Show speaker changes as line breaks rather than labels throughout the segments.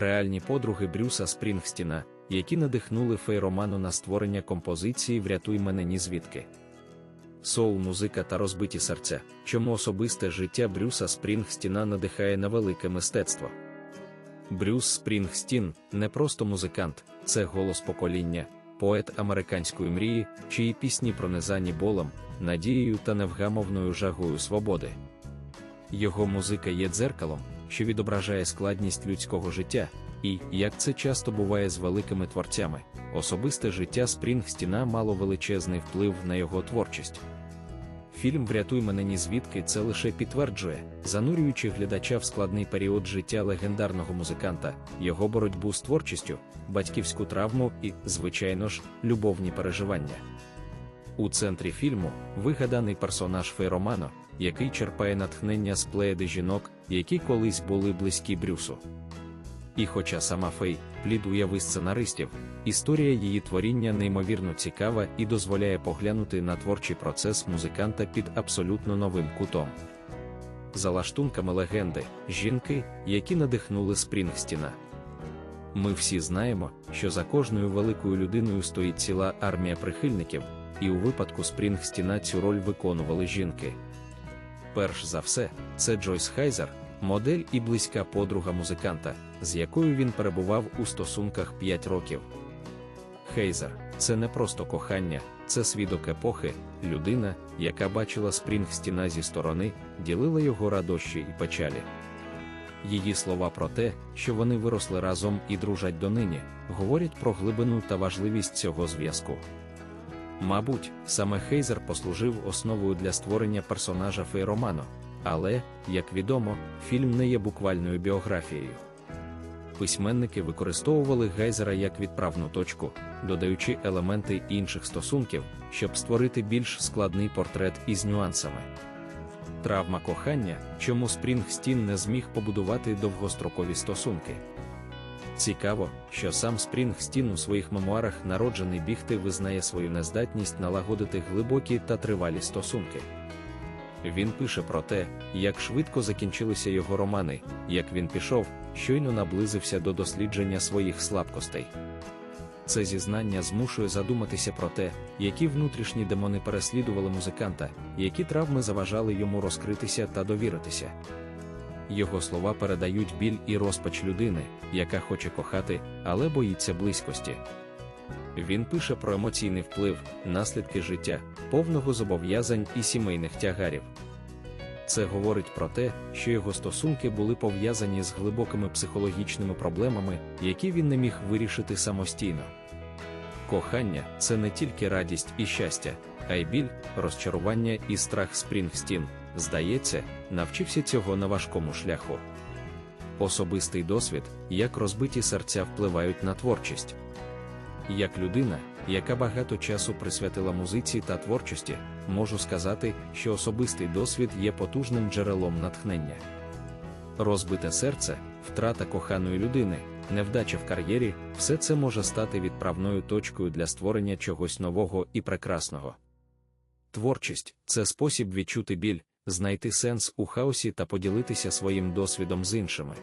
реальні подруги Брюса Спрінгстіна, які надихнули Фейроману на створення композиції Врятуй мене ні звідки. Соул, музика та розбиті серця, чому особисте життя Брюса Спрінгстіна надихає на велике мистецтво. Брюс Спрінгстін не просто музикант, це голос покоління, поет американської мрії, чиї пісні пронизані болем, надією та невгамовною жагою свободи. Його музика є дзеркалом, що відображає складність людського життя, і, як це часто буває з великими творцями, особисте життя Спрінгстіна мало величезний вплив на його творчість. Фільм Врятуй мене ні звідки це лише підтверджує, занурюючи глядача в складний період життя легендарного музиканта, його боротьбу з творчістю, батьківську травму і, звичайно ж, любовні переживання. У центрі фільму вигаданий персонаж Фейромано, який черпає натхнення з плеяди жінок, які колись були близькі Брюсу. І хоча сама Фей, плід уяви сценаристів, історія її творіння неймовірно цікава і дозволяє поглянути на творчий процес музиканта під абсолютно новим кутом. За лаштунками легенди, жінки, які надихнули Спрінгстіна. Ми всі знаємо, що за кожною великою людиною стоїть ціла армія прихильників, і у випадку Спрінгстіна цю роль виконували жінки. Перш за все, це Джойс Хайзер, модель і близька подруга музиканта, з якою він перебував у стосунках 5 років. Хейзер це не просто кохання, це свідок епохи, людина, яка бачила Спрінгстіна зі сторони, ділила його радощі і печалі. Її слова про те, що вони виросли разом і дружать донині, говорять про глибину та важливість цього зв'язку. Мабуть, саме Хейзер послужив основою для створення персонажа Фейромано, але, як відомо, фільм не є буквальною біографією. Письменники використовували Гейзера як відправну точку, додаючи елементи інших стосунків, щоб створити більш складний портрет із нюансами. Травма кохання, чому Спрінгстін не зміг побудувати довгострокові стосунки. Цікаво, що сам Спрінгстін у своїх мемуарах народжений бігти визнає свою нездатність налагодити глибокі та тривалі стосунки. Він пише про те, як швидко закінчилися його романи, як він пішов, щойно наблизився до дослідження своїх слабкостей. Це зізнання змушує задуматися про те, які внутрішні демони переслідували музиканта, які травми заважали йому розкритися та довіритися. Його слова передають біль і розпач людини, яка хоче кохати, але боїться близькості. Він пише про емоційний вплив, наслідки життя, повного зобов'язань і сімейних тягарів. Це говорить про те, що його стосунки були пов'язані з глибокими психологічними проблемами, які він не міг вирішити самостійно. Кохання це не тільки радість і щастя, а й біль, розчарування і страх Спрінгстін, здається, навчився цього на важкому шляху. Особистий досвід, як розбиті серця впливають на творчість. Як людина, яка багато часу присвятила музиці та творчості, можу сказати, що особистий досвід є потужним джерелом натхнення. Розбите серце, втрата коханої людини, невдача в кар'єрі все це може стати відправною точкою для створення чогось нового і прекрасного. Творчість це спосіб відчути біль, знайти сенс у хаосі та поділитися своїм досвідом з іншими.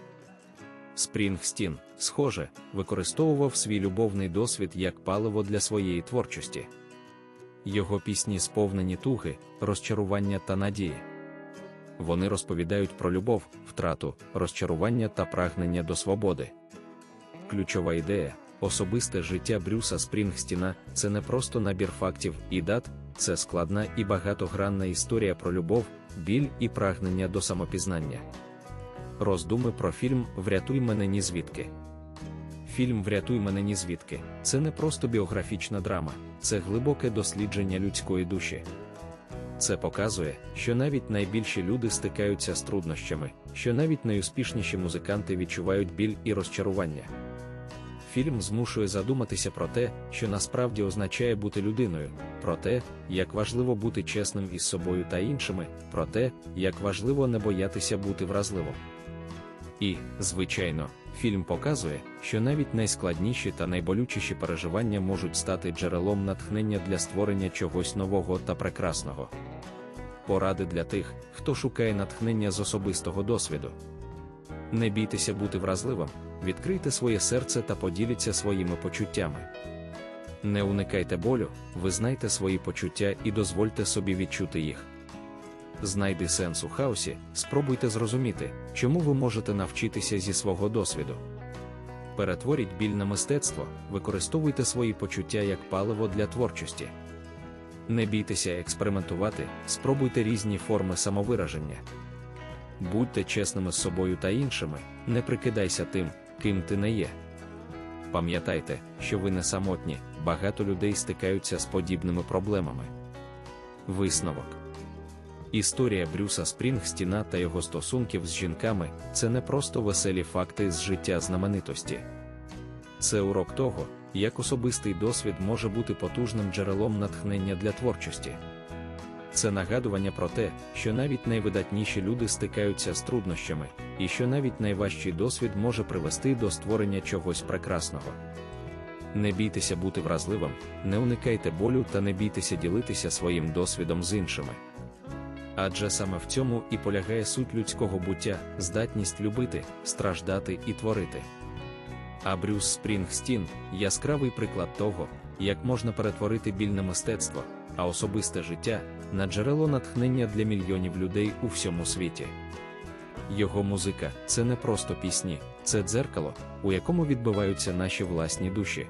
Спрінгстін, схоже, використовував свій любовний досвід як паливо для своєї творчості. Його пісні сповнені туги, розчарування та надії. Вони розповідають про любов, втрату, розчарування та прагнення до свободи. Ключова ідея, особисте життя Брюса Спрінгстіна це не просто набір фактів і дат, це складна і багатогранна історія про любов, біль і прагнення до самопізнання. Роздуми про фільм Врятуй мене ні звідки. Фільм Врятуй мене ні звідки це не просто біографічна драма, це глибоке дослідження людської душі. Це показує, що навіть найбільші люди стикаються з труднощами, що навіть найуспішніші музиканти відчувають біль і розчарування. Фільм змушує задуматися про те, що насправді означає бути людиною, про те, як важливо бути чесним із собою та іншими, про те, як важливо не боятися бути вразливим. І, звичайно, фільм показує, що навіть найскладніші та найболючіші переживання можуть стати джерелом натхнення для створення чогось нового та прекрасного. Поради для тих, хто шукає натхнення з особистого досвіду. Не бійтеся бути вразливим, відкрийте своє серце та поділіться своїми почуттями. Не уникайте болю, визнайте свої почуття і дозвольте собі відчути їх. Знайди сенс у хаосі, спробуйте зрозуміти, чому ви можете навчитися зі свого досвіду. Перетворіть біль на мистецтво, використовуйте свої почуття як паливо для творчості. Не бійтеся експериментувати, спробуйте різні форми самовираження. Будьте чесними з собою та іншими, не прикидайся тим, ким ти не є. Пам'ятайте, що ви не самотні, багато людей стикаються з подібними проблемами. Висновок Історія Брюса Спрінгстіна та його стосунків з жінками це не просто веселі факти з життя знаменитості. Це урок того, як особистий досвід може бути потужним джерелом натхнення для творчості. Це нагадування про те, що навіть найвидатніші люди стикаються з труднощами, і що навіть найважчий досвід може привести до створення чогось прекрасного. Не бійтеся бути вразливим, не уникайте болю та не бійтеся ділитися своїм досвідом з іншими. Адже саме в цьому і полягає суть людського буття, здатність любити, страждати і творити. А Брюс Спрінгстін яскравий приклад того, як можна перетворити біль на мистецтво, а особисте життя на джерело натхнення для мільйонів людей у всьому світі. Його музика це не просто пісні, це дзеркало, у якому відбиваються наші власні душі.